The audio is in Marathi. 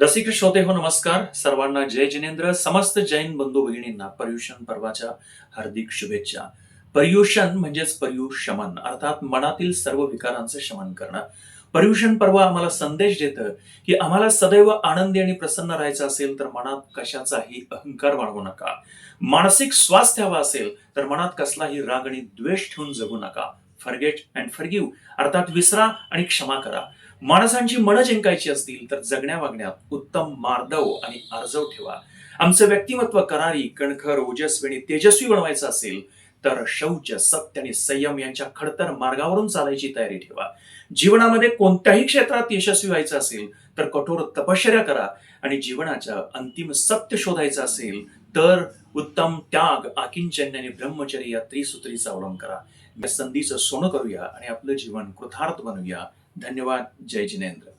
रसिक श्रोते हो नमस्कार. सर्वांना जय जिनेंद्र. समस्त जैन बंधू भगिनींना पर्युषण पर्वाच्या हार्दिक शुभेच्छा. पर्युषण म्हणजेच पर्युषमन अर्थात मनातील सर्व विकारांचं शमन करणं. पर्युषण पर्व आम्हाला संदेश देतं की आम्हाला सदैव आनंदी आणि प्रसन्न राहायचं असेल तर मनात कशाचाही अहंकार वाढवू नका. मानसिक स्वास्थ्य हवा असेल तर मनात कसलाही राग आणि द्वेष ठेवून जगू नका. फर्गेट अँड फर्गिव्ह अर्थात विसरा आणि क्षमा करा. माणसांची मनं जिंकायची असतील तर जगण्या वागण्यात उत्तम मार्दव आणि आर्जव ठेवा. आमचं व्यक्तिमत्व करारी कणखर ओजस्वी आणि तेजस्वी बनवायचं असेल तर शौच सत्य आणि संयम यांच्या खडतर मार्गावरून चालायची तयारी ठेवा. जीवनामध्ये कोणत्याही क्षेत्रात यशस्वी व्हायचं असेल तर कठोर तपश्चर्या करा आणि जीवनाच्या अंतिम सत्य शोधायचं असेल तर उत्तम त्याग आकिंचन्य आणि ब्रह्मचर्य या त्रिसूत्रीचा अवलंब करा. या संधीचं सोनं करूया आणि आपलं जीवन कृतार्थ बनवूया. धन्यवाद. जय जिनेंद्र.